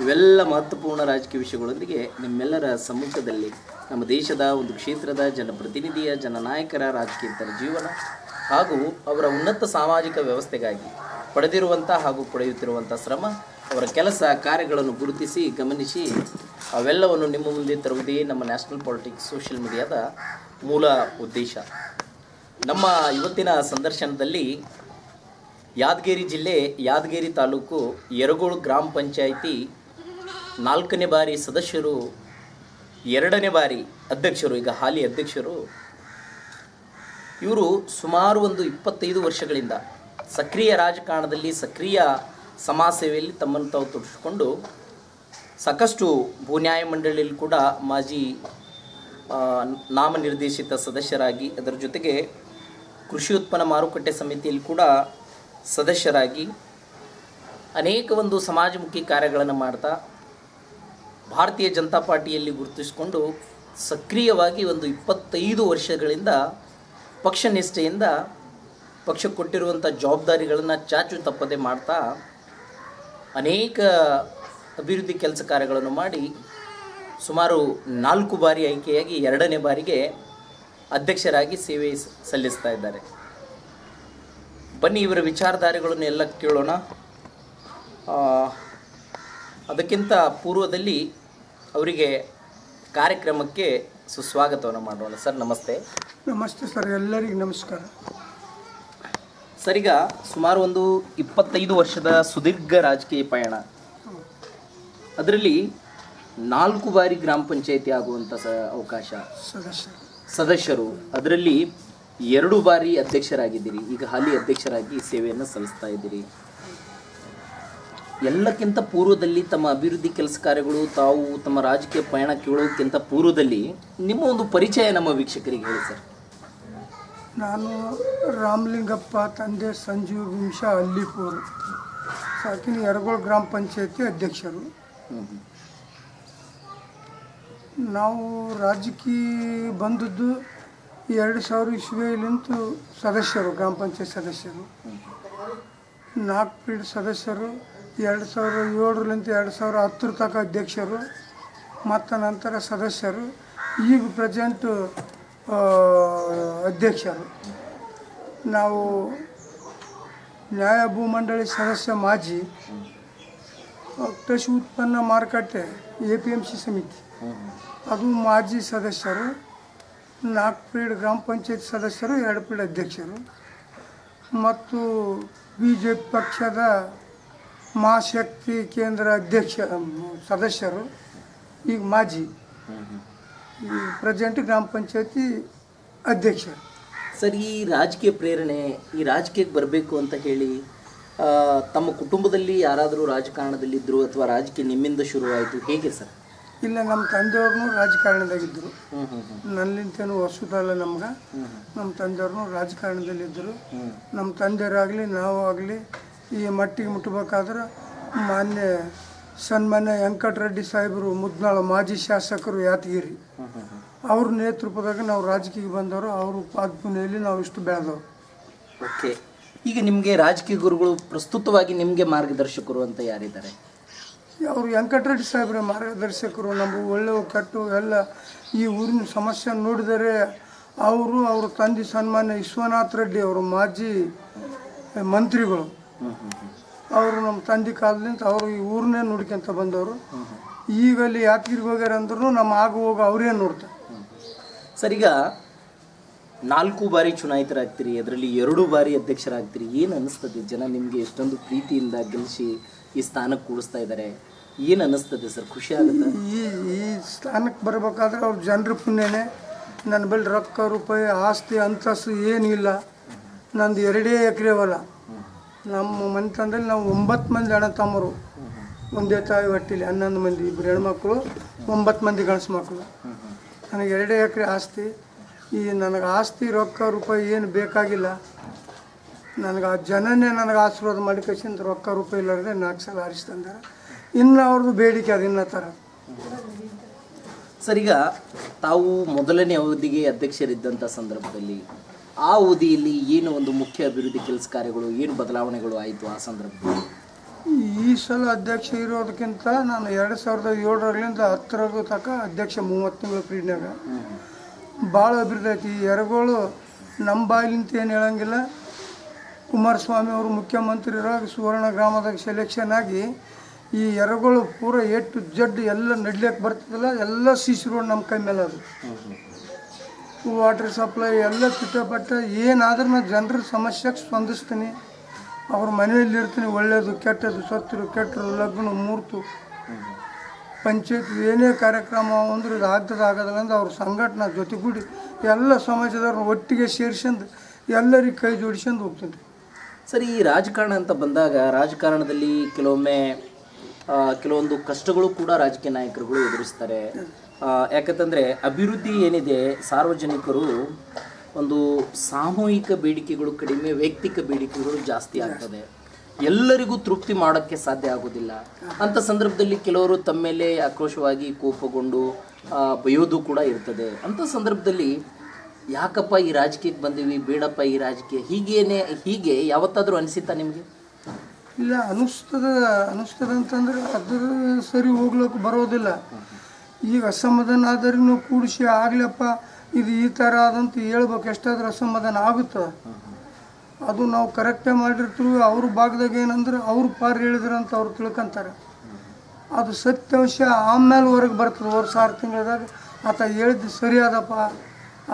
ಇವೆಲ್ಲ ಮಹತ್ವಪೂರ್ಣ ರಾಜಕೀಯ ವಿಷಯಗಳೊಂದಿಗೆ ನಿಮ್ಮೆಲ್ಲರ ಸಮ್ಮುಖದಲ್ಲಿ ನಮ್ಮ ದೇಶದ ಒಂದು ಕ್ಷೇತ್ರದ ಜನಪ್ರತಿನಿಧಿಯ, ಜನನಾಯಕರ ರಾಜಕೀಯತರ ಜೀವನ ಹಾಗೂ ಅವರ ಉನ್ನತ ಸಾಮಾಜಿಕ ವ್ಯವಸ್ಥೆಗಾಗಿ ಪಡೆದಿರುವಂಥ ಹಾಗೂ ಪಡೆಯುತ್ತಿರುವಂಥ ಶ್ರಮ, ಅವರ ಕೆಲಸ ಕಾರ್ಯಗಳನ್ನು ಗುರುತಿಸಿ ಗಮನಿಸಿ, ಅವೆಲ್ಲವನ್ನು ನಿಮ್ಮ ಮುಂದೆ ತರುವುದೇ ನಮ್ಮ ನ್ಯಾಷನಲ್ ಪಾಲಿಟಿಕ್ಸ್ ಸೋಷಿಯಲ್ ಮೀಡಿಯಾದ ಮೂಲ ಉದ್ದೇಶ. ನಮ್ಮ ಇವತ್ತಿನ ಸಂದರ್ಶನದಲ್ಲಿ ಯಾದಗಿರಿ ಜಿಲ್ಲೆ, ಯಾದಗಿರಿ ತಾಲೂಕು ಯರಗೋಳು ಗ್ರಾಮ ಪಂಚಾಯಿತಿ ನಾಲ್ಕನೇ ಬಾರಿ ಸದಸ್ಯರು, ಎರಡನೇ ಬಾರಿ ಅಧ್ಯಕ್ಷರು, ಈಗ ಹಾಲಿ ಅಧ್ಯಕ್ಷರು, ಇವರು ಸುಮಾರು ಒಂದು ಇಪ್ಪತ್ತೈದು ವರ್ಷಗಳಿಂದ ಸಕ್ರಿಯ ರಾಜಕಾರಣದಲ್ಲಿ ಸಕ್ರಿಯ ಸಮಾಜ ಸೇವೆಯಲ್ಲಿ ತಮ್ಮನ್ನು ತಾವು ತೊಡಿಸಿಕೊಂಡು ಸಾಕಷ್ಟು ಭೂನ್ಯಾಯ ಮಂಡಳಿಯಲ್ಲಿ ಕೂಡ ಮಾಜಿ ನಾಮನಿರ್ದೇಶಿತ ಸದಸ್ಯರಾಗಿ ಅದರ ಜೊತೆಗೆ ಕೃಷಿ ಉತ್ಪನ್ನ ಮಾರುಕಟ್ಟೆ ಸಮಿತಿಯಲ್ಲಿ ಕೂಡ ಸದಸ್ಯರಾಗಿ ಅನೇಕ ಒಂದು ಸಮಾಜಮುಖಿ ಕಾರ್ಯಗಳನ್ನು ಮಾಡ್ತಾ ಭಾರತೀಯ ಜನತಾ ಪಾರ್ಟಿಯಲ್ಲಿ ಗುರುತಿಸಿಕೊಂಡು ಸಕ್ರಿಯವಾಗಿ ಒಂದು ಇಪ್ಪತ್ತೈದು ವರ್ಷಗಳಿಂದ ಪಕ್ಷ ನಿಷ್ಠೆಯಿಂದ ಪಕ್ಷ ಕೊಟ್ಟಿರುವಂಥ ಜವಾಬ್ದಾರಿಗಳನ್ನು ಚಾಚು ತಪ್ಪದೆ ಮಾಡ್ತಾ ಅನೇಕ ಅಭಿವೃದ್ಧಿ ಕೆಲಸ ಕಾರ್ಯಗಳನ್ನು ಮಾಡಿ ಸುಮಾರು ನಾಲ್ಕು ಬಾರಿ ಆಯ್ಕೆಯಾಗಿ ಎರಡನೇ ಬಾರಿಗೆ ಅಧ್ಯಕ್ಷರಾಗಿ ಸೇವೆ ಸಲ್ಲಿಸ್ತಾ ಇದ್ದಾರೆ. ಬನ್ನಿ ಇವರ ವಿಚಾರಧಾರೆಗಳನ್ನು ಎಲ್ಲ ಕೇಳೋಣ. ಅದಕ್ಕಿಂತ ಪೂರ್ವದಲ್ಲಿ ಅವರಿಗೆ ಕಾರ್ಯಕ್ರಮಕ್ಕೆ ಸುಸ್ವಾಗತವನ್ನು ಮಾಡೋಣ. ಸರ್ ನಮಸ್ತೆ. ನಮಸ್ತೆ ಸರ್ ಎಲ್ಲರಿಗೂ ನಮಸ್ಕಾರ. ಸರ್ ಈಗ ಸುಮಾರು ಒಂದು ಇಪ್ಪತ್ತೈದು ವರ್ಷದ ಸುದೀರ್ಘ ರಾಜಕೀಯ ಪಯಣ. ಅದರಲ್ಲಿ ನಾಲ್ಕು ಬಾರಿ ಗ್ರಾಮ ಪಂಚಾಯತಿ ಆಗುವಂಥ ಸ ಅವಕಾಶ. ಸದಸ್ಯರು. ಸದಸ್ಯರು ಅದರಲ್ಲಿ ಎರಡು ಬಾರಿ ಅಧ್ಯಕ್ಷರಾಗಿದ್ದೀರಿ. ಈಗ ಹಾಲಿ ಅಧ್ಯಕ್ಷರಾಗಿ ಸೇವೆಯನ್ನು ಸಲ್ಲಿಸ್ತಾ ಇದ್ದೀರಿ. ಎಲ್ಲಕ್ಕಿಂತ ಪೂರ್ವದಲ್ಲಿ ತಮ್ಮ ಅಭಿವೃದ್ಧಿ ಕೆಲಸ ಕಾರ್ಯಗಳು, ತಾವು ತಮ್ಮ ರಾಜಕೀಯ ಪಯಣ ಕೇಳೋದಕ್ಕಿಂತ ಪೂರ್ವದಲ್ಲಿ ನಿಮ್ಮ ಒಂದು ಪರಿಚಯ ನಮ್ಮ ವೀಕ್ಷಕರಿಗೆ ಹೇಳಿ ಸರ್. ನಾನು ರಾಮಲಿಂಗಪ್ಪ, ತಂದೆ ಸಂಜೀವ್ ವಿಂಶ ಅಲ್ಲಿಪುರ್ ಸಾಕಿನ ಯರಗೋಳ್ ಗ್ರಾಮ ಪಂಚಾಯತಿ ಅಧ್ಯಕ್ಷರು. ನಾವು ರಾಜಕೀಯ ಬಂದದ್ದು ಎರಡು ಸಾವಿರ ಇಸ್ವಿಯಲ್ಲಿಂತ ಸದಸ್ಯರು, ಗ್ರಾಮ ಪಂಚಾಯತ್ ಸದಸ್ಯರು. ನಾಲ್ಕು ಪೀಡ್ ಸದಸ್ಯರು ಎರಡು ಸಾವಿರ ಏಳರಲ್ಲಿಂದ ಎರಡು ಸಾವಿರ ಹತ್ತರ ತನಕ ಅಧ್ಯಕ್ಷರು, ಮತ್ತು ನಂತರ ಸದಸ್ಯರು, ಈಗ ಪ್ರೆಸೆಂಟು ಅಧ್ಯಕ್ಷರು ನಾವು ನ್ಯಾಯ ಭೂಮಂಡಳಿ ಸದಸ್ಯ ಮಾಜಿ ಕೃಷಿ ಉತ್ಪನ್ನ ಮಾರುಕಟ್ಟೆ, ಎ ಪಿ ಎಂ ಸಿ ಸಮಿತಿ. ಅದು ಮಾಜಿ ಸದಸ್ಯರು ನಾಲ್ಕು ಪೀಡ್ ಗ್ರಾಮ ಪಂಚಾಯತ್ ಸದಸ್ಯರು ಎರಡು ಪೀಡ್ ಅಧ್ಯಕ್ಷರು ಮತ್ತು ಬಿ ಜೆ ಪಕ್ಷದ ಮಹಾಶಕ್ತಿ ಕೇಂದ್ರ ಅಧ್ಯಕ್ಷ ಸದಸ್ಯರು ಈಗ ಮಾಜಿ. ಈ ಪ್ರೆಸೆಂಟ್ ಗ್ರಾಮ ಪಂಚಾಯತಿ ಅಧ್ಯಕ್ಷ. ಸರ್ ಈ ರಾಜಕೀಯ ಪ್ರೇರಣೆ ಈ ರಾಜಕೀಯಕ್ಕೆ ಬರಬೇಕು ಅಂತ ಹೇಳಿ ಆ, ತಮ್ಮ ಕುಟುಂಬದಲ್ಲಿ ಯಾರಾದರೂ ರಾಜಕಾರಣದಲ್ಲಿದ್ದರು ಅಥವಾ ರಾಜಕೀಯ ನಿಮ್ಮಿಂದ ಶುರುವಾಯಿತು ಹೇಗೆ ಸರ್? ಇಲ್ಲ ನಮ್ಮ ತಂದೆಯವ್ರನ್ನೂ ರಾಜಕಾರಣದಾಗಿದ್ದರು. ನನ್ನಿಂತೇನು ಹೊಸದಲ್ಲ ನಮ್ಗೆ. ನಮ್ಮ ತಂದೆಯವ್ರನ್ನೂ ರಾಜಕಾರಣದಲ್ಲಿದ್ದರು. ನಮ್ಮ ತಂದೆಯವರಾಗಲಿ ನಾವು ಆಗಲಿ ಈ ಮಟ್ಟಿಗೆ ಮುಟ್ಟಬೇಕಾದ್ರೆ ಮಾನ್ಯ ಸನ್ಮಾನ್ಯ ವೆಂಕಟರೆಡ್ಡಿ ಸಾಹೇಬರು ಮುದ್ನಾಳ ಮಾಜಿ ಶಾಸಕರು ಹ್ಮ್ ಅವ್ರ ನೇತೃತ್ವದಾಗ ನಾವು ರಾಜಕೀಯಕ್ಕೆ ಬಂದವರು ಅವ್ರ ಪಾದಪುನೆಯಲ್ಲಿ ನಾವು ಇಷ್ಟು ಬೆಳೆದವರು. ಓಕೆ. ಈಗ ನಿಮಗೆ ರಾಜಕೀಯ ಗುರುಗಳು ಪ್ರಸ್ತುತವಾಗಿ ನಿಮಗೆ ಮಾರ್ಗದರ್ಶಕರು ಅಂತ ಯಾರಿದ್ದಾರೆ? ಅವರು ವೆಂಕಟರೆಡ್ಡಿ ಸಾಹೇಬ್ರ ಮಾರ್ಗದರ್ಶಕರು ನಮಗೆ ಒಳ್ಳೆಯ ಕೆಟ್ಟು ಎಲ್ಲ ಈ ಊರಿನ ಸಮಸ್ಯೆ ನೋಡಿದರೆ ಅವರು ಅವ್ರ ತಂದೆ ಸನ್ಮಾನ್ಯ ವಿಶ್ವನಾಥ್ ರೆಡ್ಡಿ ಅವರು ಮಾಜಿ ಮಂತ್ರಿಗಳು. ಅವರು ನಮ್ಮ ತಂದೆ ಕಾಲದಿಂದ ಅವರು ಈ ಊರನ್ನೇ ನೋಡ್ಕೊಂತ ಬಂದವರು. ಈಗ ಅಲ್ಲಿ ಯಾತ್ಗಿರಿಗೆ ಹೋಗ್ಯಾರ ಅಂದ್ರೂ ನಮ್ಮ ಆಗು ಹೋಗ ಅವರೇ ನೋಡ್ತಾರೆ ಸರ್ ಈಗ ನಾಲ್ಕು ಬಾರಿ ಚುನಾಯಿತರಾಗ್ತೀರಿ ಅದರಲ್ಲಿ ಎರಡು ಬಾರಿ ಅಧ್ಯಕ್ಷರಾಗ್ತೀರಿ ಏನು ಅನಿಸ್ತದೆ? ಜನ ನಿಮಗೆ ಎಷ್ಟೊಂದು ಪ್ರೀತಿಯಿಂದ ಗೆಲ್ಲಿಸಿ ಈ ಸ್ಥಾನಕ್ಕೆ ಕೂಡಿಸ್ತಾ ಇದ್ದಾರೆ ಏನು ಅನಿಸ್ತದೆ ಸರ್? ಖುಷಿ ಆಗುತ್ತೆ? ಈ ಈ ಸ್ಥಾನಕ್ಕೆ ಬರಬೇಕಾದ್ರೆ ಅವ್ರ ಜನರ ಪುಣ್ಯನೇ. ನನ್ನ ಬಳಿ ರೊಕ್ಕ ರೂಪಾಯಿ ಆಸ್ತಿ ಅಂತಸ್ತು ಏನಿಲ್ಲ. ನಂದು ಎರಡೇ ಎಕರೆ ಹೊಲ. ನಮ್ಮ ಮನೆತನದಲ್ಲಿ ನಾವು ಒಂಬತ್ತು ಮಂದಿ ಅಣ್ಣ ತಮ್ಮರು. ಒಂದೇ ತಾಯಿ ಹೊಟ್ಟಿಲಿ, ಹನ್ನೊಂದು ಮಂದಿ ಇಬ್ಬರು ಹೆಣ್ಮಕ್ಳು, ಒಂಬತ್ತು ಮಂದಿ ಗಂಡ್ಸು ಮಕ್ಕಳು ನನಗೆ ಎರಡೇ ಎಕರೆ ಆಸ್ತಿ. ಈ ನನಗೆ ಆಸ್ತಿ ರೊಕ್ಕ ರೂಪಾಯಿ ಏನು ಬೇಕಾಗಿಲ್ಲ. ನನಗೆ ಆ ಜನನೇ ನನಗೆ ಆಶೀರ್ವಾದ ಮಾಡಿ ಕಳಿಸಿದ ರೊಕ್ಕ ರೂಪಾಯಿ ಇಲ್ಲಾರ್ದೆ ನಾಲ್ಕು ಸಲ ಆರಿಸ್ತಂದ್ರೆ ಇನ್ನು ಅವ್ರದ್ದು ಬೇಡಿಕೆ ಅದು, ಇನ್ನೂ ಥರ ಸರ್ ತಾವು ಮೊದಲನೇ ಅವಧಿಗೆ ಅಧ್ಯಕ್ಷರಿದ್ದಂಥ ಸಂದರ್ಭದಲ್ಲಿ ಆ ಅವಧಿಯಲ್ಲಿ ಏನು ಒಂದು ಮುಖ್ಯ ಅಭಿವೃದ್ಧಿ ಕೆಲಸ ಕಾರ್ಯಗಳು ಏನು ಬದಲಾವಣೆಗಳು ಆಯಿತು ಆ ಸಂದರ್ಭದಲ್ಲಿ? ಈ ಸಲ ಅಧ್ಯಕ್ಷ ಇರೋದಕ್ಕಿಂತ ನಾನು ಎರಡು ಸಾವಿರದ ಏಳರಲ್ಲಿಂದ ಹತ್ತರಗೂ ತನಕ ಅಧ್ಯಕ್ಷ ಮೂವತ್ತು ತಿಂಗಳ ಪೀರಿಯಡ್ನಾಗ ಭಾಳ ಅಭಿವೃದ್ಧಿ ಐತಿ ಈ ಎರಗೋಳು ನಮ್ಮ ಬಾಯಿಲಿಂತ ಏನು ಹೇಳಂಗಿಲ್ಲ. ಕುಮಾರಸ್ವಾಮಿ ಅವರು ಮುಖ್ಯಮಂತ್ರಿ ಇರೋ ಸುವರ್ಣ ಗ್ರಾಮದಾಗ ಸೆಲೆಕ್ಷನ್ ಆಗಿ ಈ ಎರಗಳು ಪೂರ ಎಟ್ಟು ಜಡ್ಡು ಎಲ್ಲ ನಡ್ಲಿಕ್ಕೆ ಬರ್ತದಲ್ಲ ಎಲ್ಲ ಸಿ ರೋಡ್ ನಮ್ಮ ಕೈ ಮೇಲೆ ಅದು. ವಾಟರ್ ಸಪ್ಲೈ ಎಲ್ಲ ಕಿಟ್ಟಪಟ್ಟ ಏನಾದ್ರೂ ನಾನು ಜನರ ಸಮಸ್ಯೆಗೆ ಸ್ಪಂದಿಸ್ತೀನಿ. ಅವ್ರ ಮನೆಯಲ್ಲಿ ಇರ್ತೀನಿ ಒಳ್ಳೆಯದು ಕೆಟ್ಟದ್ದು ಸತ್ತರು ಕೆಟ್ಟರು, ಲಗ್ನ, ಮೂರ್ತು. ಪಂಚಾಯತ್ ಏನೇ ಕಾರ್ಯಕ್ರಮ ಅಂದ್ರೆ ಇದು ಆಗ್ತದೆ ಆಗೋದಿಲ್ಲ ಅಂದ್ರೆ ಅವ್ರ ಸಂಘಟನೆ ಜೊತೆಗೂಡಿ ಎಲ್ಲ ಸಮಾಜದವ್ರನ್ನ ಒಟ್ಟಿಗೆ ಸೇರಿಸಂದು ಎಲ್ಲರಿಗೆ ಕೈ ಜೋಡಿಸ್ಕೊಂಡು ಹೋಗ್ತೀನಿ ಸರಿ, ಈ ರಾಜಕಾರಣ ಅಂತ ಬಂದಾಗ ರಾಜಕಾರಣದಲ್ಲಿ ಕೆಲವೊಮ್ಮೆ ಕೆಲವೊಂದು ಕಷ್ಟಗಳು ಕೂಡ ರಾಜಕೀಯ ನಾಯಕರುಗಳು ಎದುರಿಸ್ತಾರೆ. ಯಾಕಂತಂದ್ರೆ ಅಭಿವೃದ್ಧಿ ಏನಿದೆ, ಸಾರ್ವಜನಿಕರು ಒಂದು ಸಾಮೂಹಿಕ ಬೇಡಿಕೆಗಳು ಕಡಿಮೆ, ವೈಯಕ್ತಿಕ ಬೇಡಿಕೆಗಳು ಜಾಸ್ತಿ ಆಗ್ತದೆ. ಎಲ್ಲರಿಗೂ ತೃಪ್ತಿ ಮಾಡೋಕ್ಕೆ ಸಾಧ್ಯ ಆಗೋದಿಲ್ಲ. ಅಂಥ ಸಂದರ್ಭದಲ್ಲಿ ಕೆಲವರು ತಮ್ಮ ಮೇಲೆ ಆಕ್ರೋಶವಾಗಿ ಕೋಪಗೊಂಡು ಬಯೋದು ಕೂಡ ಇರ್ತದೆ. ಅಂಥ ಸಂದರ್ಭದಲ್ಲಿ, ಯಾಕಪ್ಪ ಈ ರಾಜಕೀಯಕ್ಕೆ ಬಂದೀವಿ, ಬೇಡಪ್ಪ ಈ ರಾಜಕೀಯ, ಹೀಗೇನೆ, ಹೀಗೆ ಯಾವತ್ತಾದರೂ ಅನಿಸಿತ್ತಾ ನಿಮಗೆ? ಇಲ್ಲ, ಅನಿಸ್ತದ ಅನಿಸ್ತದ ಅಂತಂದ್ರೆ ಅದು ಸರಿ ಹೋಗ್ಲಿಕ್ಕೆ ಬರೋದಿಲ್ಲ. ಈಗ ಅಸಮಾಧಾನ ಆದ್ರೂ ಕೂಡಿಸಿ ಆಗ್ಲಪ್ಪ, ಇದು ಈ ಥರ ಆದಂತ ಹೇಳ್ಬೇಕು, ಎಷ್ಟಾದ್ರೂ ಅಸಮಾಧಾನ ಆಗುತ್ತೆ? ಅದು ನಾವು ಕರೆಕ್ಟೇ ಮಾಡಿರ್ತೀವಿ, ಅವ್ರ ಭಾಗದಾಗ ಏನಂದ್ರೆ ಅವ್ರು ಪಾರ್ ಹೇಳಿದ್ರು ಅಂತ ಅವ್ರು ತಿಳ್ಕೊಂತಾರೆ. ಅದು ಸತ್ಯಾಂಶ ಆಮೇಲೆ ಹೊರಗೆ ಬರ್ತದೆ, ವರ್ಷ ಆರು ತಿಂಗಳದಾಗ. ಆತ ಹೇಳಿದ್ದು ಸರಿಯಾದಪ್ಪ,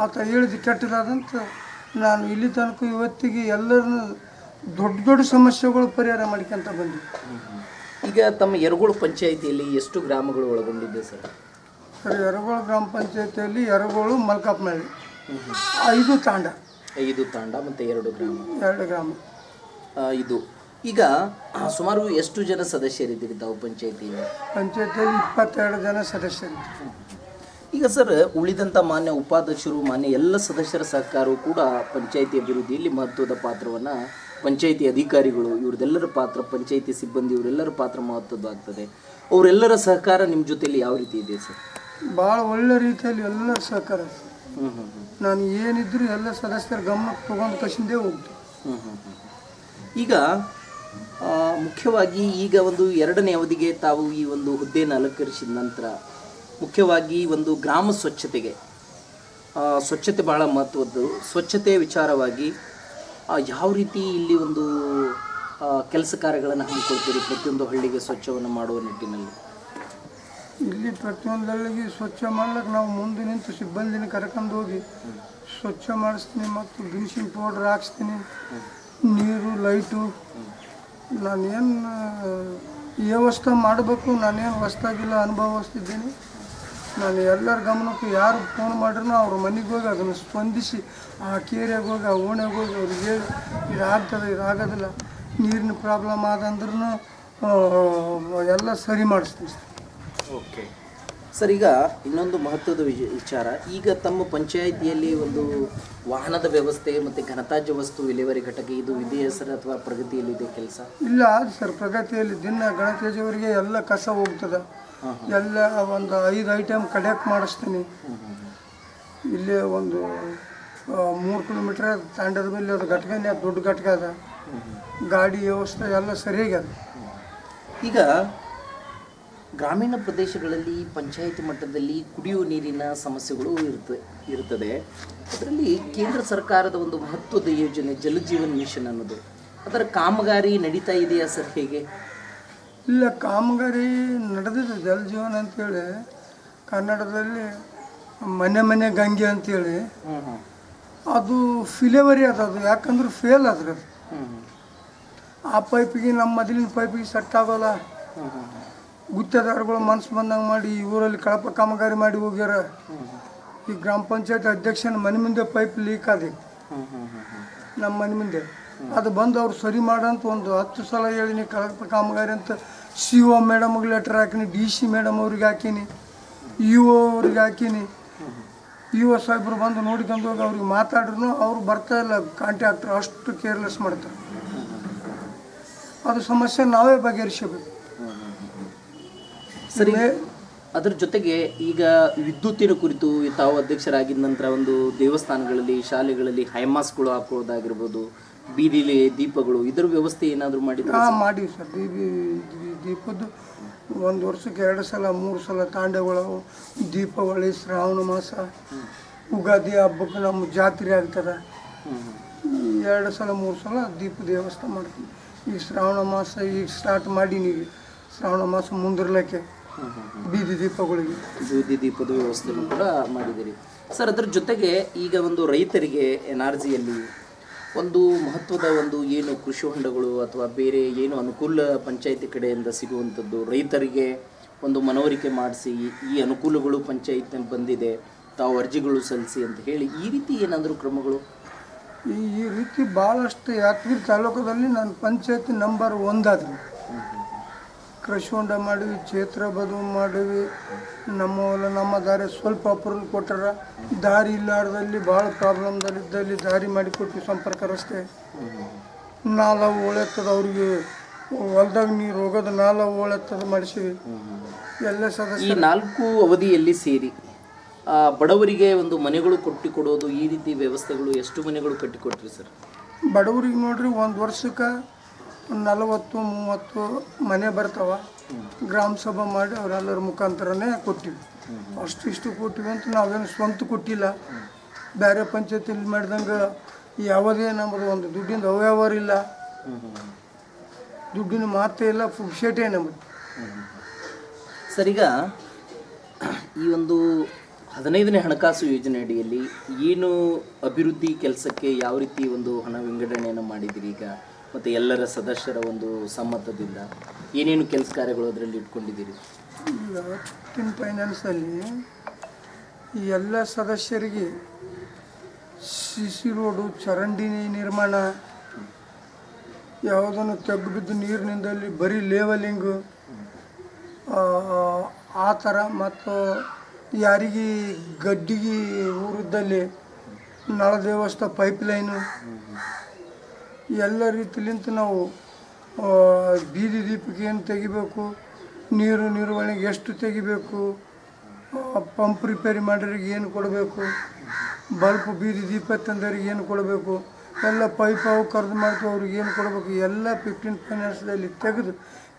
ಆತ ಹೇಳಿದ್ದು ಕೆಟ್ಟದಾದಂತ ನಾನು ಇಲ್ಲಿ ತನಕ ಇವತ್ತಿಗೆ ಎಲ್ಲರನ್ನು ದೊಡ್ಡ ದೊಡ್ಡ ಸಮಸ್ಯೆಗಳು ಪರಿಹಾರ ಮಾಡ್ಕೊಂತ ಬಂದ್ವಿ ಈಗ ತಮ್ಮ ಯರಗೋಳು ಪಂಚಾಯಿತಿಯಲ್ಲಿ ಎಷ್ಟು ಗ್ರಾಮಗಳು ಒಳಗೊಂಡಿದ್ದೆ ಸರ್? ಸರ್ ಯರಗೋಳು ಗ್ರಾಮ ಪಂಚಾಯತಿಯಲ್ಲಿ ಯರಗೋಳು ಮಲ್ಕಾಪ್ನಹಳ್ಳಿ ಐದು ತಾಂಡ. ಐದು ತಾಂಡ ಮತ್ತು ಎರಡು ಗ್ರಾಮ. ಎರಡು ಗ್ರಾಮ. ಆ, ಇದು. ಈಗ ಆ, ಸುಮಾರು ಎಷ್ಟು ಜನ ಸದಸ್ಯರಿದ್ದೀರಿ ತಾವು ಪಂಚಾಯತಿಯಲ್ಲಿ? ಪಂಚಾಯತಿಯಲ್ಲಿ ಇಪ್ಪತ್ತೆರಡು ಜನ ಸದಸ್ಯರು. ಈಗ ಸರ್ ಉಳಿದಂಥ ಮಾನ್ಯ ಉಪಾಧ್ಯಕ್ಷರು ಮಾನ್ಯ ಎಲ್ಲ ಸದಸ್ಯರ ಸಹಕಾರವು ಕೂಡ ಪಂಚಾಯಿತಿ ಅಭಿವೃದ್ಧಿಯಲ್ಲಿ ಮಹತ್ವದ ಪಾತ್ರವನ್ನು ಪಂಚಾಯಿತಿ ಅಧಿಕಾರಿಗಳು ಇವ್ರದೆಲ್ಲರ ಪಾತ್ರ ಪಂಚಾಯಿತಿ ಸಿಬ್ಬಂದಿ ಇವರೆಲ್ಲರ ಪಾತ್ರ ಮಹತ್ವದ್ದಾಗ್ತದೆ ಅವರೆಲ್ಲರ ಸಹಕಾರ ನಿಮ್ಮ ಜೊತೆಯಲ್ಲಿ ಯಾವ ರೀತಿ ಇದೆ ಸರ್? ಭಾಳ ಒಳ್ಳೆ ರೀತಿಯಲ್ಲಿ ಎಲ್ಲ ಸಹಕಾರ. ಹ್ಞೂ ಹ್ಞೂ ಹ್ಞೂ ನಾನು ಏನಿದ್ರು ಎಲ್ಲ ಸದಸ್ಯರ ಗಮನಕ್ಕೆ ತೊಗೊಂಡು ಕಸಿಂದೇ ಹೋಗ್ತು. ಈಗ ಮುಖ್ಯವಾಗಿ ಈಗ ಒಂದು ಎರಡನೇ ಅವಧಿಗೆ ತಾವು ಈ ಒಂದು ಹುದ್ದೆಯನ್ನು ಅಲಂಕರಿಸಿದ ನಂತರ ಮುಖ್ಯವಾಗಿ ಒಂದು ಗ್ರಾಮ ಸ್ವಚ್ಛತೆಗೆ ಸ್ವಚ್ಛತೆ ಬಹಳ ಮಹತ್ವದ್ದು. ಸ್ವಚ್ಛತೆ ವಿಚಾರವಾಗಿ ಯಾವ ರೀತಿ ಇಲ್ಲಿ ಒಂದು ಕೆಲಸ ಕಾರ್ಯಗಳನ್ನು ಹಮ್ಮಿಕೊಳ್ತೀರಿ? ಪ್ರತಿಯೊಂದು ಹಳ್ಳಿಗೆ ಸ್ವಚ್ಛವನ್ನು ಮಾಡುವ ನಿಟ್ಟಿನಲ್ಲಿ. ಇಲ್ಲಿ ಪ್ರತಿಯೊಂದು ಹಳ್ಳಿಗೆ ಸ್ವಚ್ಛ ಮಾಡ್ಲಿಕ್ಕೆ ನಾವು ಮುಂದೆ ನಿಂತು ಸಿಬ್ಬಂದಿನ ಕರ್ಕೊಂಡು ಹೋಗಿ ಸ್ವಚ್ಛ ಮಾಡಿಸ್ತೀನಿ ಮತ್ತು ಬ್ಲೀಚಿಂಗ್ ಪೌಡ್ರ್ ಹಾಕ್ಸ್ತೀನಿ. ನೀರು, ಲೈಟು. ನಾನೇನು ವ್ಯವಸ್ಥೆ ಮಾಡಬೇಕು, ನಾನೇನು ಹೊಸ್ದಾಗಿಲ್ಲ ಅನುಭವಿಸ್ತಿದ್ದೀನಿ ನಾನು ಎಲ್ಲರ ಗಮನಕ್ಕೂ ಯಾರು ಫೋನ್ ಮಾಡಿದ್ರು ಅವ್ರ ಮನೆಗೆ ಹೋಗಿ ಅದನ್ನು ಸ್ಪಂದಿಸಿ, ಆ ಕೇರಿಯಾಗ ಹೋಗಿ, ಆ ಓಣ್ಯಾಗ ಹೋಗಿ ಅವ್ರಿಗೆ ಹೇಳಿ ಇದು ಆಗೋದಿಲ್ಲ ನೀರಿನ ಪ್ರಾಬ್ಲಮ್ ಆದಂದ್ರೂ ಎಲ್ಲ ಸರಿ ಮಾಡಿಸ್ತೀನಿ. ಓಕೆ ಸರ್ ಈಗ ಇನ್ನೊಂದು ಮಹತ್ವದ ವಿಜ- ವಿಚಾರ. ಈಗ ತಮ್ಮ ಪಂಚಾಯಿತಿಯಲ್ಲಿ ಒಂದು ವಾಹನದ ವ್ಯವಸ್ಥೆ ಮತ್ತು ಘನತಾಜ್ಯ ವಸ್ತು ವಿಲೇವಾರಿ ಘಟಕ ಇದು ಇದೆಯಾ ಸರ್ ಅಥವಾ ಪ್ರಗತಿಯಲ್ಲಿದೆ ಕೆಲಸ? ಇಲ್ಲ ಅದು ಸರ್ ಪ್ರಗತಿಯಲ್ಲಿ ದಿನ ಗಣತಾಜ್ಯವರಿಗೆ ಎಲ್ಲ ಕಸ ಹೋಗ್ತದೆ. ಎಲ್ಲ ಒಂದು ಐದು ಐಟಮ್ ಕಲೆಕ್ಟ್ ಮಾಡಿಸ್ತೀನಿ. ಇಲ್ಲೇ ಒಂದು ಮೂರು ಕಿಲೋಮೀಟ್ರ್ ತಾಂಡದ ಮೇಲೆ ಅದು ಘಟಕನೇ ದೊಡ್ಡ ಘಟಕ ಅದ. ಗಾಡಿ ವ್ಯವಸ್ಥೆ ಎಲ್ಲ ಸರಿಯಾಗಿದೆ. ಈಗ ಗ್ರಾಮೀಣ ಪ್ರದೇಶಗಳಲ್ಲಿ ಪಂಚಾಯಿತಿ ಮಟ್ಟದಲ್ಲಿ ಕುಡಿಯುವ ನೀರಿನ ಸಮಸ್ಯೆಗಳು ಇರುತ್ತೆ ಇರುತ್ತದೆ ಅದರಲ್ಲಿ ಕೇಂದ್ರ ಸರ್ಕಾರದ ಒಂದು ಮಹತ್ವದ ಯೋಜನೆ ಜಲಜೀವನ್ ಮಿಷನ್ ಅನ್ನೋದು. ಅದರ ಕಾಮಗಾರಿ ನಡೀತಾ ಇದೆಯಾ ಸರ್ ಹೇಗೆ? ಇಲ್ಲ ಕಾಮಗಾರಿ ನಡೆದಿದೆ ಜಲ ಜೀವನ್ ಅಂತೇಳಿ. ಕನ್ನಡದಲ್ಲಿ ಮನೆ ಮನೆ ಗಂಗೆ ಅಂತೇಳಿ. ಅದು ಫಿಲೆವರಿ ಅದ ಅದು ಯಾಕಂದ್ರೆ ಫೇಲ್ ಆದ್ರೆ. ಆ ಪೈಪಿಗೆ ನಮ್ಮ ಮೊದಲಿನ ಪೈಪಿಗೆ ಸೆಟ್ ಆಗೋಲ್ಲ. ಹ್ಞೂ ಹ್ಞೂ ಗುತ್ತೇದಾರಗಳು ಮನಸ್ಸು ಬಂದಂಗೆ ಮಾಡಿ ಊರಲ್ಲಿ ಕಳಪ ಕಾಮಗಾರಿ ಮಾಡಿ ಹೋಗ್ಯಾರ. ಈ ಗ್ರಾಮ ಪಂಚಾಯತ್ ಅಧ್ಯಕ್ಷನ ಮನೆ ಮುಂದೆ ಪೈಪ್ ಲೀಕ್ ಆದಿ. ನಮ್ಮ ಮನೆ ಮುಂದೆ. ಅದು ಬಂದು ಅವ್ರು ಸರಿ ಮಾಡಂತ ಒಂದು ಹತ್ತು ಸಲ ಹೇಳಿನಿ, ಕಳಪ ಕಾಮಗಾರಿ ಅಂತ. ಸಿ ಒ ಮೇಡಮ್ಗೆ ಲೆಟ್ರ್ ಹಾಕಿನಿ ಡಿ ಸಿ ಮೇಡಮ್ ಅವ್ರಿಗೆ ಹಾಕೀನಿ ಇ ಒ ಅವ್ರಿಗೆ ಹಾಕೀನಿ. ಇ ಒ ಸಾಹೇಬ್ರು ಬಂದು ನೋಡಿಕೊಂಡು ಹೋಗಿ ಅವ್ರಿಗೆ ಮಾತಾಡ್ರು ಅವ್ರು ಬರ್ತಾ ಇಲ್ಲ ಕಾಂಟ್ಯಾಕ್ಟ್ರು ಅಷ್ಟು ಕೇರ್ಲೆಸ್ ಮಾಡ್ತಾರೆ. ಅದು ಸಮಸ್ಯೆ ನಾವೇ ಬಗೆಹರಿಸಬೇಕು. ಸರಿ. ಅದರ ಜೊತೆಗೆ ಈಗ ವಿದ್ಯುತ್ತಿನ ಕುರಿತು ತಾವು ಅಧ್ಯಕ್ಷರಾಗಿದ್ದ ನಂತರ ಒಂದು ದೇವಸ್ಥಾನಗಳಲ್ಲಿ ಶಾಲೆಗಳಲ್ಲಿ ಹೈಮಾಸ್ಗಳು ಹಾಕೋದಾಗಿರ್ಬೋದು ಬೀದಿಲಿ ದೀಪಗಳು ಇದರ ವ್ಯವಸ್ಥೆ ಏನಾದರೂ ಮಾಡಿದ್ರೆ ಹಾಂ ಮಾಡಿ ಸರ್. ದೀಪಿ ದೀಪದ್ದು ಒಂದು ವರ್ಷಕ್ಕೆ ಎರಡು ಸಲ ಮೂರು ಸಲ ತಾಂಡೆಗಳು ದೀಪಾವಳಿ ಶ್ರಾವಣ ಮಾಸ ಉಗಾದಿ ಹಬ್ಬಕ್ಕೆ ನಮ್ಮ ಜಾತ್ರೆ ಆಗ್ತದೆ. ಈ ಎರಡು ಸಲ ಮೂರು ಸಲ ದೀಪ ದೇವಸ್ಥಾನ ಮಾಡ್ತೀವಿ. ಈಗ ಶ್ರಾವಣ ಮಾಸ ಈಗ ಸ್ಟಾರ್ಟ್ ಮಾಡೀನಿ ನೀವು ಶ್ರಾವಣ ಮಾಸ ಮುಂದಿರ್ಲಿಕ್ಕೆ. ಬೀದಿ ದೀಪಗಳಿಗೆ ಬೀದಿ ದೀಪದ ವ್ಯವಸ್ಥೆಯನ್ನು ಕೂಡ ಮಾಡಿದ್ದೀರಿ. ಸರ್ ಅದರ ಜೊತೆಗೆ ಈಗ ಒಂದು ರೈತರಿಗೆ ಎನ್ ಆರ್ ಜಿಯಲ್ಲಿ ಒಂದು ಮಹತ್ವದ ಒಂದು ಏನು ಕೃಷಿ ಹೊಂಡಗಳು ಅಥವಾ ಬೇರೆ ಏನು ಅನುಕೂಲ ಪಂಚಾಯಿತಿ ಕಡೆಯಿಂದ ಸಿಗುವಂಥದ್ದು ರೈತರಿಗೆ ಒಂದು ಮನವರಿಕೆ ಮಾಡಿಸಿ ಈ ಅನುಕೂಲಗಳು ಪಂಚಾಯತ್ನಲ್ಲಿ ಬಂದಿದೆ ತಾವು ಅರ್ಜಿಗಳು ಸಲ್ಲಿಸಿ ಅಂತ ಹೇಳಿ ಈ ರೀತಿ ಏನಾದರೂ ಕ್ರಮಗಳು? ಈ ಈ ರೀತಿ ಭಾಳಷ್ಟು ಯಾತ್ರಿ ತಾಲೂಕದಲ್ಲಿ ನಾನು ಪಂಚಾಯತಿ ನಂಬರ್ ಒಂದಾದ್ರಿ. ಕೃಷಿ ಹೊಂಡ ಮಾಡಿವಿ ಕ್ಷೇತ್ರ ಬದು ಮಾಡಿವಿ. ನಮ್ಮ ಹೊಲ ನಮ್ಮ ದಾರಿ ಸ್ವಲ್ಪ ಅಪ್ರೂವಲ್ ಕೊಟ್ಟಾರ. ದಾರಿ ಇಲ್ಲಾರ್ದಲ್ಲಿ ಭಾಳ ಪ್ರಾಬ್ಲಮ್ದಲ್ಲಿದ್ದಲ್ಲಿ ದಾರಿ ಮಾಡಿಕೊಟ್ವಿ ಸಂಪರ್ಕ ರಸ್ತೆ. ನಾಲ ಓಳೆತ್ತದ ಅವ್ರಿಗೆ. ಹೊಲ್ದಾಗ ನೀರು ಹೋಗೋದು ನಾಲ ಓಳೆತ್ತದ ಮಾಡಿಸಿವಿ. ಎಲ್ಲ ಈ ಸದಸ್ಯ ನಾಲ್ಕು ಅವಧಿಯಲ್ಲಿ ಸೇರಿ ಆ, ಬಡವರಿಗೆ ಒಂದು ಮನೆಗಳು ಕೊಟ್ಟು ಕೊಡೋದು ಈ ರೀತಿ ವ್ಯವಸ್ಥೆಗಳು ಎಷ್ಟು ಮನೆಗಳು ಕಟ್ಟಿಕೊಟ್ರಿ ಸರ್? ಬಡವರಿಗೆ ನೋಡ್ರಿ ಒಂದು ವರ್ಷಕ್ಕೆ ನಲವತ್ತು, ಮೂವತ್ತು ಮನೆ ಬರ್ತಾವ. ಗ್ರಾಮ ಸಭಾ ಮಾಡಿ ಅವರೆಲ್ಲರ ಮುಖಾಂತರನೇ ಕೊಟ್ಟಿವಿ. ಅಷ್ಟು ಇಷ್ಟು ಕೊಟ್ಟಿವಿ ಅಂತ ನಾವೇನು ಸ್ವಂತ ಕೊಟ್ಟಿಲ್ಲ. ಬೇರೆ ಪಂಚಾಯತಿಲಿ ಮಾಡ್ದಂಗೆ ಯಾವುದೇ ನಮ್ಮದು ಒಂದು ದುಡ್ಡಿನ ಅವ್ಯವಹಾರ ಇಲ್ಲ. ದುಡ್ಡಿನ ಮಾತೇ ಇಲ್ಲ ಫುಡ್ಶೇಟೇ ನಮ್ಮದು ಸರ್, ಈಗ ಈ ಒಂದು ಹದಿನೈದನೇ ಹಣಕಾಸು ಯೋಜನೆ ಅಡಿಯಲ್ಲಿ ಏನು ಅಭಿವೃದ್ಧಿ ಕೆಲಸಕ್ಕೆ ಯಾವ ರೀತಿ ಒಂದು ಹಣ ವಿಂಗಡಣೆಯನ್ನು ಮಾಡಿದ್ರಿ ಈಗ? ಮತ್ತು ಎಲ್ಲರ ಸದಸ್ಯರ ಒಂದು ಸಮ್ಮತದಿಂದ ಏನೇನು ಕೆಲಸ ಕಾರ್ಯಗಳು ಅದರಲ್ಲಿ ಇಟ್ಕೊಂಡಿದ್ದೀರಿ? ಇವತ್ತಿನ ಫೈನಾನ್ಸಲ್ಲಿ ಈ ಎಲ್ಲ ಸದಸ್ಯರಿಗೆ ಸಿ ಸಿ ರೋಡು, ಚರಂಡಿ ನಿರ್ಮಾಣ, ಯಾವುದನ್ನು ತೆಗ್ದು ಬಿದ್ದು ನೀರಿನಿಂದಲ್ಲಿ ಬರೀ ಲೇವಲಿಂಗು ಆ ಥರ ಮತ್ತು ಯಾರಿಗೆ ಗಡ್ಡಿಗೆ ಊರಿದ್ದಲ್ಲಿ ನಳ ಪೈಪ್ ಪೈಪ್ಲೈನು ಎಲ್ಲ ರೀತಿಲಿಂತ ನಾವು ಬೀದಿ ದೀಪಕ್ಕೆ ಏನು ತೆಗಿಬೇಕು, ನೀರು ನಿರ್ವಹಣೆಗೆ ಎಷ್ಟು ತೆಗಿಬೇಕು ಪಂಪ್ ರಿಪೇರಿ ಮಾಡೋರಿಗೆ ಏನು ಕೊಡಬೇಕು, ಬಲ್ಪ್ ಬೀದಿ ದೀಪ ತಂದವರಿಗೆ ಏನು ಕೊಡಬೇಕು, ಎಲ್ಲ ಪೈಪ್ ಅವು ಕರೆದು ಮಾಡ್ತೀವಿ ಅವ್ರಿಗೆ ಏನು ಕೊಡಬೇಕು, ಎಲ್ಲ ಫಿಫ್ಟೀನ್ ಫೈನಾನ್ಸ್ದಲ್ಲಿ ತೆಗೆದು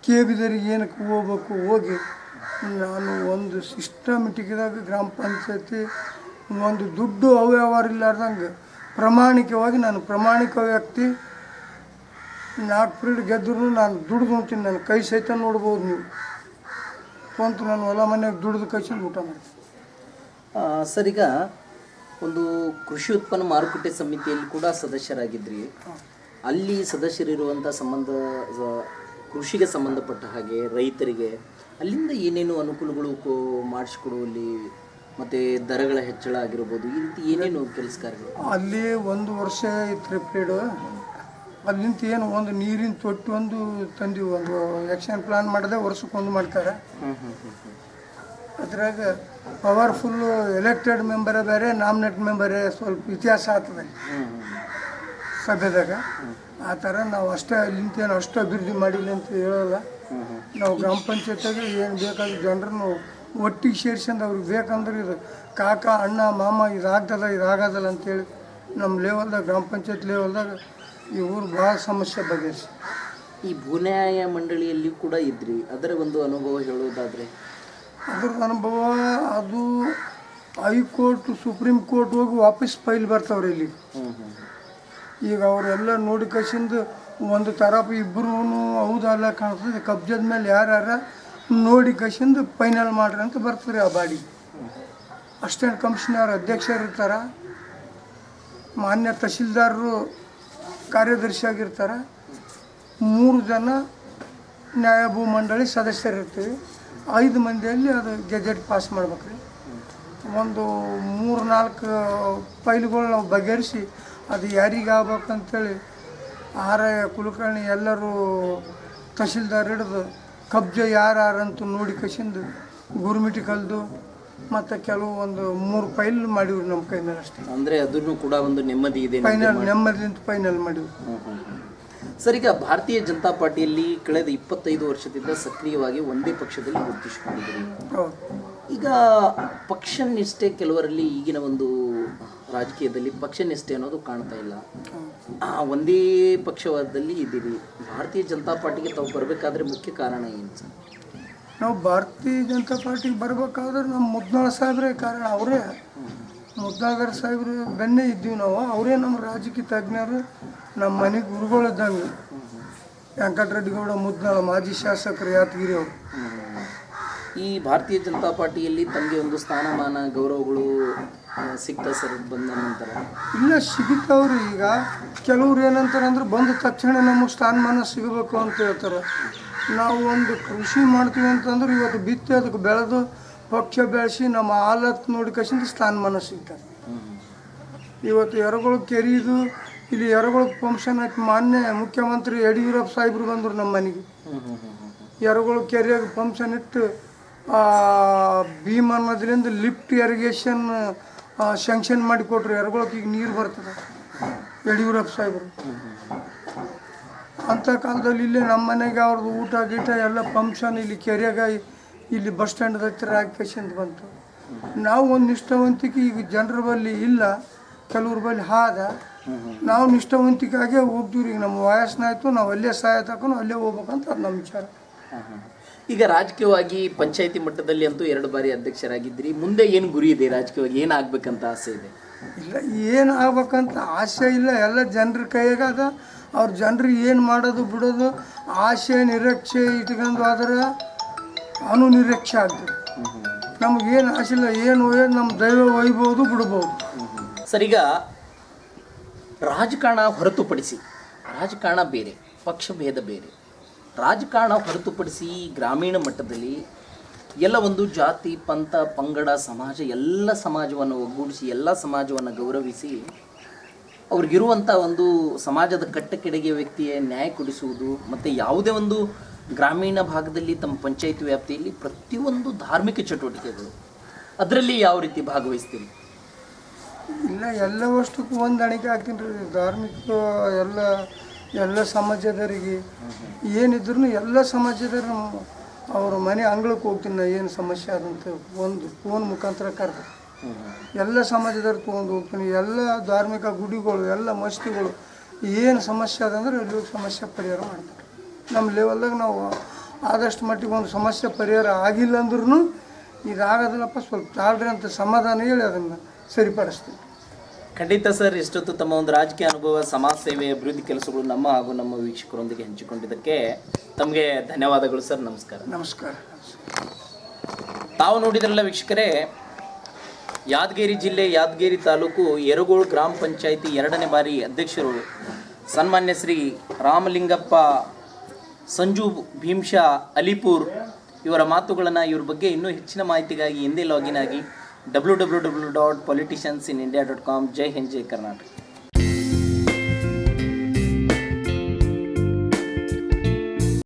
ಕೆ ಬಿದರಿಗೆ ಏನಕ್ಕೆ ಹೋಗ್ಬೇಕು, ಹೋಗಿ ನಾನು ಒಂದು ಸಿಸ್ಟಮೆಟಿಕ್ದಾಗ ಗ್ರಾಮ ಪಂಚಾಯತಿ ಒಂದು ದುಡ್ಡು ಅವ್ಯವಹಾರ ಇಲ್ಲಾರ್ದಂಗೆ ಪ್ರಾಮಾಣಿಕವಾಗಿ ನಾನು ಪ್ರಾಮಾಣಿಕ ವ್ಯಕ್ತಿ ನಾಲ್ಕು ಪೀರಿಯಡ್ ಗೆದ್ದರೂ ನಾನು ದುಡ್ದು ನೋಡ್ತೀನಿ ನನ್ನ ಕೈ ಸಹಿತ ನೋಡ್ಬೋದು ನೀವು. ಸ್ವಂತ ನಾನು ಹೊಲ ಮನೆಯಾಗ ದುಡ್ದು ಕೈಸಿಂದ ಊಟ ಮಾಡ್ತೀನಿ. ಆ, ಸರ್ ಈಗ ಒಂದು ಕೃಷಿ ಉತ್ಪನ್ನ ಮಾರುಕಟ್ಟೆ ಸಮಿತಿಯಲ್ಲಿ ಕೂಡ ಸದಸ್ಯರಾಗಿದ್ರಿ. ಅಲ್ಲಿ ಸದಸ್ಯರಿರುವಂಥ ಸಂಬಂಧ ಸ- ಕೃಷಿಗೆ ಸಂಬಂಧಪಟ್ಟ ಹಾಗೆ ರೈತರಿಗೆ ಅಲ್ಲಿಂದ ಏನೇನು ಅನುಕೂಲಗಳು ಕೋ ಮಾಡಿಸ್ಕೊಡುವಲ್ಲಿ ಮತ್ತು ದರಗಳ ಹೆಚ್ಚಳ ಆಗಿರ್ಬೋದು ಈ ರೀತಿ ಏನೇನು ಕೆಲಸ ಕಾರ್ಯಗಳು ಅಲ್ಲಿ ಒಂದು ವರ್ಷ ಇತ್ತು ಪೀರಿಯಡು. ಅಲ್ಲಿಂದ ಏನು ಒಂದು ನೀರಿನ ತೊಟ್ಟು ಒಂದು ತಂದೀವಿ ಒಂದು ಆ್ಯಕ್ಷನ್ ಪ್ಲಾನ್ ಮಾಡಿದೆ ವರ್ಷಕ್ಕೊಂದು ಮಾಡ್ತಾರೆ. ಅದ್ರಾಗ ಪವರ್ಫುಲ್ಲು ಎಲೆಕ್ಟೆಡ್ ಮೆಂಬರೇ ಬೇರೆ ನಾಮಿನೇಟ್ ಮೆಂಬರೇ ಸ್ವಲ್ಪ ಇತಿಹಾಸ ಆಗ್ತದೆ. ಸಭೆದಾಗ. ಆ ಥರ ನಾವು ಅಷ್ಟೇ ನಿಂತೇನು ಏನು ಅಷ್ಟು ಅಭಿವೃದ್ಧಿ ಮಾಡಿಲ್ಲ ಅಂತ ಹೇಳೋಲ್ಲ. ನಾವು ಗ್ರಾಮ ಪಂಚಾಯತಾಗ ಏನು ಬೇಕಾದ್ರೂ ಜನರನ್ನು ಒಟ್ಟಿಗೆ ಸೇರಿಸ್ಕೊಂಡು ಅವ್ರಿಗೆ ಬೇಕಂದ್ರೆ ಇದು ಕಾಕ ಅಣ್ಣ ಮಾಮ ಇದಾಗ್ತದ ಇದಾಗೋದಲ್ಲ ಅಂತೇಳಿ ನಮ್ಮ ಲೆವೆಲ್ದಾಗ ಗ್ರಾಮ ಪಂಚಾಯತ್ ಲೆವೆಲ್ದಾಗ ಈ ಊರು ಭಾಳ ಸಮಸ್ಯೆ ಬಗೆಹರಿಸಿ ಈ ಭೂನ್ಯಾಯ ಮಂಡಳಿಯಲ್ಲಿ ಕೂಡ ಇದ್ರಿ. ಅದರ ಒಂದು ಅನುಭವ ಹೇಳೋದಾದರೆ? ಅದ್ರದ್ದು ಅನುಭವ ಅದು ಹೈಕೋರ್ಟ್ ಸುಪ್ರೀಂ ಕೋರ್ಟ್ ಹೋಗಿ ವಾಪಸ್ ಫೈಲ್ ಬರ್ತವ್ರೆ ಇಲ್ಲಿ. ಈಗ ಅವರೆಲ್ಲ ನೋಡಿ ಕಸಿಂದು ಒಂದು ತರಪ ಇಬ್ಬರು ಹೌದಲ್ಲ ಕಾಣಿಸ್ತದೆ ಕಬ್ಜದ ಮೇಲೆ ಯಾರ್ಯಾರ ನೋಡಿ ಕಸಿಂದು ಫೈನಲ್ ಮಾಡ್ರಿ ಅಂತ ಬರ್ತಾರೆ ಆ ಬಾಡಿ. ಅಸಿಸ್ಟೆಂಟ್ ಕಮಿಷನರ್ ಅಧ್ಯಕ್ಷರು ಇರ್ತಾರೆ ಮಾನ್ಯ ತಹಶೀಲ್ದಾರರು ಕಾರ್ಯದರ್ಶಿ ಆಗಿರ್ತಾರೆ ಮೂರು ಜನ ನ್ಯಾಯಭೂ ಮಂಡಳಿ ಸದಸ್ಯರಿರ್ತೀವಿ. ಐದು ಮಂದಿಯಲ್ಲಿ ಅದು ಗೆಜೆಟ್ ಪಾಸ್ ಮಾಡ್ಬೇಕ್ರಿ. ಒಂದು ಮೂರು ನಾಲ್ಕು ಫೈಲ್ಗಳು ನಾವು ಬಗೆಹರಿಸಿ ಅದು ಯಾರಿಗೆ ಆಗ್ಬೇಕಂತೇಳಿ ಆರ ಕುಲಕರ್ಣಿ ಎಲ್ಲರೂ ತಹಶೀಲ್ದಾರ್ ಹಿಡಿದು ಯಾರು ಅಂತ ನೋಡಿ ಕಸಿಂದು ಗುರುಮಿಟಿ ಕಲ್ದು ಮತ್ತು ಕೆಲವು ಒಂದು ಮೂರು ಫೈಲ್ ಮಾಡಿವ್ರಿ ನಮ್ಮ ಕೈನಲ್ಲಿ ಅಷ್ಟೇ. ಅಂದ್ರೆ ಅದನ್ನು ಕೂಡ ಒಂದು ನೆಮ್ಮದಿ ಇದೆ ಫೈನಲ್ ನೆಮ್ಮದಿ ಫೈನಲ್ ಹ್ಮ್. ಸರ್ ಈಗ ಭಾರತೀಯ ಜನತಾ ಪಾರ್ಟಿಯಲ್ಲಿ ಕಳೆದ ಇಪ್ಪತ್ತೈದು ವರ್ಷದಿಂದ ಸಕ್ರಿಯವಾಗಿ ಒಂದೇ ಪಕ್ಷದಲ್ಲಿ ಗುರುತಿಸಿಕೊಂಡಿದ್ದೀರಿ. ಈಗ ಪಕ್ಷ ನಿಷ್ಠೆ ಕೆಲವರಲ್ಲಿ ಈಗಿನ ಒಂದು ರಾಜಕೀಯದಲ್ಲಿ ಪಕ್ಷ ನಿಷ್ಠೆ ಅನ್ನೋದು ಕಾಣ್ತಾ ಇಲ್ಲ. ಆ ಒಂದೇ ಪಕ್ಷವಾದಲ್ಲಿ ಇದ್ದೀರಿ. ಭಾರತೀಯ ಜನತಾ ಪಾರ್ಟಿಗೆ ತಾವು ಬರಬೇಕಾದ್ರೆ ಮುಖ್ಯ ಕಾರಣ ಏನು ಸರ್? ನಾವು ಭಾರತೀಯ ಜನತಾ ಪಾರ್ಟಿಗೆ ಬರಬೇಕಾದ್ರೆ ನಮ್ಮ ಮುದ್ನಾಳ ಸಾಹೇಬ್ರೆ ಕಾರಣ. ಅವರೇ ಮುದ್ದಾಗರ್ ಸಾಹೇಬ್ರು ಬೆನ್ನೇ ಇದ್ದೀವಿ ನಾವು. ಅವರೇ ನಮ್ಮ ರಾಜಕೀಯ ತಜ್ಞರು ನಮ್ಮ ಮನೆ ಗುರುಗಳಿದ್ದಂಗೆ ವೆಂಕಟರೆಡ್ಡಿಗೌಡ ಮುದ್ನಾಳ ಮಾಜಿ ಶಾಸಕರು ಯಾದಗಿರಿ ಅವರು. ಈ ಭಾರತೀಯ ಜನತಾ ಪಾರ್ಟಿಯಲ್ಲಿ ತಮಗೆ ಒಂದು ಸ್ಥಾನಮಾನ ಗೌರವಗಳು ಸಿಗ್ತಾ ಸರ್ ಬಂದ ನಂತರ? ಇಲ್ಲ ಸಿಗುತ್ತವ್ರಿ. ಈಗ ಕೆಲವ್ರು ಏನಂತಾರೆ ಅಂದ್ರೆ ಬಂದ ತಕ್ಷಣ ನಮಗೆ ಸ್ಥಾನಮಾನ ಸಿಗಬೇಕು ಅಂತ ಹೇಳ್ತಾರೆ. ನಾವು ಒಂದು ಕೃಷಿ ಮಾಡ್ತೀವಿ ಅಂತಂದ್ರೆ ಇವತ್ತು ಬಿತ್ತಿ, ಅದಕ್ಕೆ ಬೆಳೆದು ಪಕ್ಷ ಬೆಳೆಸಿ ನಮ್ಮ ಹಾಲತ್ತು ನೋಡಿ ಕಸಿಂದ ಸ್ಥಾನಮಾನ ಸಿಗ್ತದೆ. ಇವತ್ತು ಎರಗಳು ಕೆರಿದು, ಇಲ್ಲಿ ಎರಗಳು ಫಂಕ್ಷನ್ ಹಾಕಿ ಮಾನ್ಯ ಮುಖ್ಯಮಂತ್ರಿ ಯಡಿಯೂರಪ್ಪ ಸಾಹೇಬ್ರು ಬಂದರು ನಮ್ಮ ಮನೆಗೆ. ಎರಗಳು ಕೆರೆಯಾಗ ಫಂಕ್ಷನ್ ಇಟ್ಟು ಭೀಮ್ ಅನ್ನೋದ್ರಿಂದ ಲಿಫ್ಟ್ ಇರಿಗೇಷನ್ ಶಾಂಕ್ಷನ್ ಮಾಡಿ ಕೊಟ್ರು. ಈಗ ನೀರು ಬರ್ತದೆ. ಯಡಿಯೂರಪ್ಪ ಸಾಹೇಬರು. ಅಂಥ ಕಾಲದಲ್ಲಿ ಇಲ್ಲಿ ನಮ್ಮ ಮನೆಗೆ ಅವ್ರದ್ದು ಊಟ ಗೀಟ ಎಲ್ಲ ಫಂಕ್ಷನ್ ಇಲ್ಲಿ ಕೆರೆಯಾಗ ಇಲ್ಲಿ ಬಸ್ ಸ್ಟ್ಯಾಂಡ್ ಹತ್ತಿರ ಹಾಕಿಸಿಂದ ಬಂತು. ನಾವು ಒಂದು ನಿಷ್ಠಾವಂತಿಕೆ ಈಗ ಜನರ ಬಳಿ ಇಲ್ಲ ಕೆಲವ್ರ ಬಳಿ ಹಾದ. ನಾವು ನಿಷ್ಠಾವಂತಿಕಾಗೆ ಹೋಗ್ತೀವ್ರಿ. ಹೋಗ್ತೀವಿ ಈಗ ನಮ್ಮ ವಯಸ್ಸಿನಾಯ್ತು ನಾವು ಅಲ್ಲೇ ಸಹಾಯ ತಕೊಂಡು ಅಲ್ಲೇ ಹೋಗ್ಬೇಕಂತ ಅದು ನಮ್ಮ ವಿಚಾರ. ಈಗ ರಾಜಕೀಯವಾಗಿ ಪಂಚಾಯಿತಿ ಮಟ್ಟದಲ್ಲಿ ಅಂತೂ ಎರಡು ಬಾರಿ ಅಧ್ಯಕ್ಷರಾಗಿದ್ರಿ ಮುಂದೆ ಏನು ಗುರಿ ಇದೆ ರಾಜಕೀಯವಾಗಿ? ಏನಾಗಬೇಕಂತ ಆಸೆ ಇದೆ? ಇಲ್ಲ ಏನು ಆಗ್ಬೇಕಂತ ಆಸೆ ಇಲ್ಲ. ಎಲ್ಲ ಜನರ ಕೈಯಾಗ ಅದ. ಅವ್ರ ಜನರಿಗೆ ಏನು ಮಾಡೋದು ಬಿಡೋದು ಆಶೆ ನಿರೀಕ್ಷೆ ಇಟ್ಕೊಂಡು ಆದ್ರೆ ಅನು ನಿರೀಕ್ಷೆ ಆಗ್ತದೆ ನಮಗೇನು ಆಸೆ ಇಲ್ಲ, ಏನು ನಮ್ಮ ದೈವ ಒಯ್ಬೋದು, ಬಿಡ್ಬೋದು. ಸರಿಗ ರಾಜಕಾರಣ ಹೊರತುಪಡಿಸಿ, ರಾಜಕಾರಣ ಬೇರೆ ಪಕ್ಷ ಭೇದ ಬೇರೆ, ರಾಜಕಾರಣ ಹೊರತುಪಡಿಸಿ ಗ್ರಾಮೀಣ ಮಟ್ಟದಲ್ಲಿ ಎಲ್ಲ ಒಂದು ಜಾತಿ, ಪಂಥ, ಪಂಗಡ, ಸಮಾಜ, ಎಲ್ಲ ಸಮಾಜವನ್ನು ಒಗ್ಗೂಡಿಸಿ, ಎಲ್ಲ ಸಮಾಜವನ್ನು ಗೌರವಿಸಿ ಅವ್ರಿಗಿರುವಂಥ ಒಂದು ಸಮಾಜದ ಕಟ್ಟಕೆಡೆಗೆ ವ್ಯಕ್ತಿಯ ನ್ಯಾಯ ಕೊಡಿಸುವುದು ಮತ್ತು ಯಾವುದೇ ಒಂದು ಗ್ರಾಮೀಣ ಭಾಗದಲ್ಲಿ ತಮ್ಮ ಪಂಚಾಯತ್ ವ್ಯಾಪ್ತಿಯಲ್ಲಿ ಪ್ರತಿಯೊಂದು ಧಾರ್ಮಿಕ ಚಟುವಟಿಕೆಗಳು, ಅದರಲ್ಲಿ ಯಾವ ರೀತಿ ಭಾಗವಹಿಸ್ತೀರಿ? ಇಲ್ಲ ಎಲ್ಲವಷ್ಟಕ್ಕೂ ಹೊಂದಾಣಿಕೆ ಆಗ್ತೀನಿ ರೀ. ಧಾರ್ಮಿಕ ಎಲ್ಲ ಎಲ್ಲ ಸಮಾಜದವರಿಗೆ. ಏನಿದ್ರು ಎಲ್ಲ ಸಮಾಜದವ್ರು ಅವರು ಅವ್ರ ಮನೆ ಅಂಗಳಕ್ಕೆ ಹೋಗ್ತೀನಿ ಏನು ಸಮಸ್ಯೆ ಆದಂತ ಒಂದು ಫೋನ್ ಮುಖಾಂತರ ಕರೆದು. ಎಲ್ಲ ಸಮಾಜದವ್ರು ತೊಗೊಂಡು ಹೋಗ್ತೀನಿ ಎಲ್ಲ ಧಾರ್ಮಿಕ ಗುಡಿಗಳು ಎಲ್ಲ ಮಸ್ತಿಗಳು ಏನು ಸಮಸ್ಯೆ ಅದಂದ್ರೆ ಹೋಗಿ ಸಮಸ್ಯೆ ಪರಿಹಾರ ಮಾಡ್ತಾರೆ. ನಮ್ಮ ಲೆವೆಲ್ದಾಗ ನಾವು ಆದಷ್ಟು ಮಟ್ಟಿಗೆ ಒಂದು ಸಮಸ್ಯೆ ಪರಿಹಾರ ಆಗಿಲ್ಲ ಅಂದ್ರೂ ಇದಾಗೋದಿಲ್ಲಪ್ಪ ಸ್ವಲ್ಪ ತಾಳ್ರಿ ಅಂತ ಸಮಾಧಾನ ಹೇಳಿ ಅದನ್ನು ಸರಿಪಡಿಸ್ತೀವಿ. ಖಂಡಿತ ಸರ್ ಇಷ್ಟೊತ್ತು ತಮ್ಮ ಒಂದು ರಾಜಕೀಯ ಅನುಭವ ಸಮಾಜ ಸೇವೆ ಅಭಿವೃದ್ಧಿ ಕೆಲಸಗಳು ನಮ್ಮ ಹಾಗೂ ನಮ್ಮ ವೀಕ್ಷಕರೊಂದಿಗೆ ಹಂಚಿಕೊಂಡಿದ್ದಕ್ಕೆ ತಮಗೆ ಧನ್ಯವಾದಗಳು ಸರ್ ನಮಸ್ಕಾರ. ನಮಸ್ಕಾರ. ತಾವು ನೋಡಿದ್ರಲ್ಲ ವೀಕ್ಷಕರೇ ಯಾದಗಿರಿ ಜಿಲ್ಲೆ ಯಾದಗಿರಿ ತಾಲೂಕು ಯರಗೋಳ್ ಗ್ರಾಮ ಪಂಚಾಯಿತಿ ಎರಡನೇ ಬಾರಿ ಅಧ್ಯಕ್ಷರು. ಸನ್ಮಾನ್ಯ ಶ್ರೀ ರಾಮಲಿಂಗಪ್ಪ, ಸಂಜು ಭೀಮ್ಷಾ, ಅಲಿಪುರ್ ಇವರ ಮಾತುಗಳನ್ನು ಇವ್ರ ಬಗ್ಗೆ ಇನ್ನೂ ಹೆಚ್ಚಿನ ಮಾಹಿತಿಗಾಗಿ ಹಿಂದೆ ಲಾಗಿನ್ ಆಗಿ W W W dot politicians in India dot com Jai Hind, Jai Karnataka.